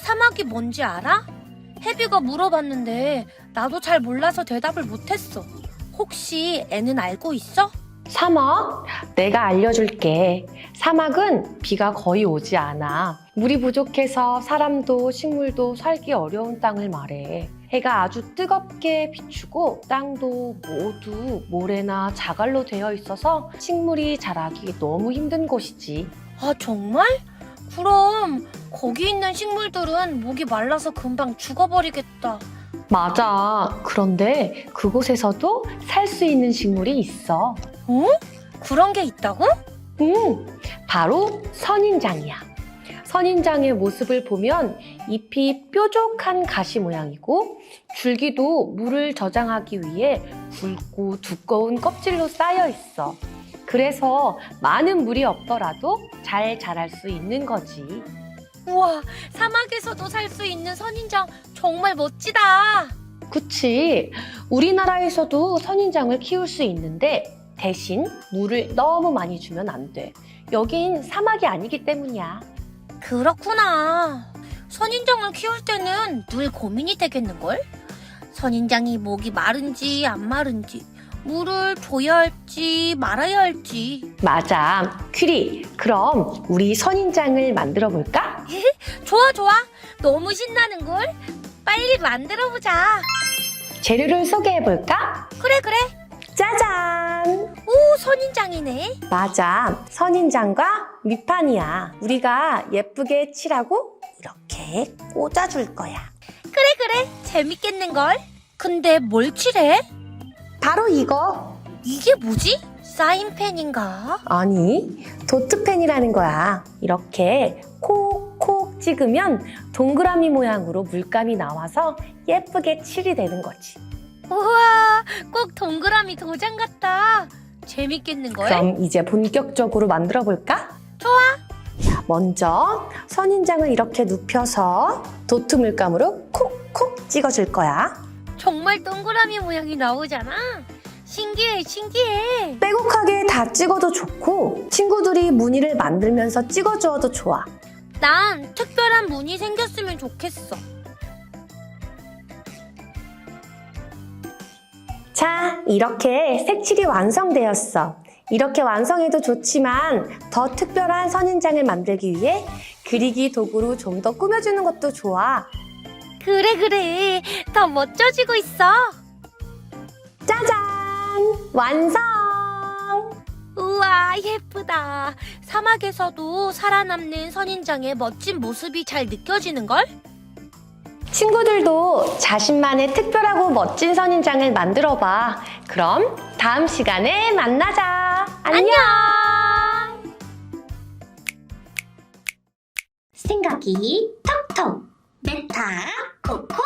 사막이 뭔지 알아? 해비가 물어봤는데 나도 잘 몰라서 대답을 못했어. 혹시 애는 알고 있어? 사막? 내가 알려줄게. 사막은 비가 거의 오지 않아. 물이 부족해서 사람도 식물도 살기 어려운 땅을 말해. 해가 아주 뜨겁게 비추고 땅도 모두 모래나 자갈로 되어 있어서 식물이 자라기 너무 힘든 곳이지. 아, 정말? 그럼 거기 있는 식물들은 목이 말라서 금방 죽어버리겠다. 맞아. 그런데 그곳에서도 살 수 있는 식물이 있어. 어? 그런 게 있다고? 음, 바로 선인장이야. 선인장의 모습을 보면 잎이 뾰족한 가시 모양이고 줄기도 물을 저장하기 위해 굵고 두꺼운 껍질로 쌓여 있어. 그래서 많은 물이 없더라도 잘 자랄 수 있는 거지. 우와, 사막에서도 살 수 있는 선인장 정말 멋지다. 그치. 우리나라에서도 선인장을 키울 수 있는데 대신 물을 너무 많이 주면 안 돼. 여긴 사막이 아니기 때문이야. 그렇구나. 선인장을 키울 때는 늘 고민이 되겠는걸? 선인장이 목이 마른지 안 마른지, 물을 줘야 할지 말아야 할지. 맞아. 퀴리, 그럼 우리 선인장을 만들어 볼까? 좋아, 좋아. 너무 신나는걸? 빨리 만들어보자. 재료를 소개해 볼까? 그래, 그래. 짜잔! 오, 선인장이네. 맞아. 선인장과 밑판이야. 우리가 예쁘게 칠하고 이렇게 꽂아줄 거야. 그래, 그래. 재밌겠는걸? 근데 뭘 칠해? 바로 이거. 이게 뭐지? 사인펜인가? 아니, 도트펜이라는 거야. 이렇게 콕콕 찍으면 동그라미 모양으로 물감이 나와서 예쁘게 칠이 되는 거지. 우와, 꼭 동그라미 도장 같다. 재밌겠는걸? 그럼 이제 본격적으로 만들어 볼까? 좋아. 자, 먼저 선인장을 이렇게 눕혀서 도트 물감으로 콕콕 찍어줄 거야. 정말 동그라미 모양이 나오잖아. 신기해, 신기해. 빼곡하게 다 찍어도 좋고 친구들이 무늬를 만들면서 찍어주어도 좋아. 난 특별한 무늬 생겼으면 좋겠어. 자, 이렇게 색칠이 완성되었어. 이렇게 완성해도 좋지만 더 특별한 선인장을 만들기 위해 그리기 도구로 좀 더 꾸며주는 것도 좋아. 그래, 그래. 더 멋져지고 있어. 짜잔! 완성! 우와, 예쁘다. 사막에서도 살아남는 선인장의 멋진 모습이 잘 느껴지는걸? 친구들도 자신만의 특별하고 멋진 선인장을 만들어 봐. 그럼 다음 시간에 만나자. 안녕! 생각이 톡톡 넥타 코코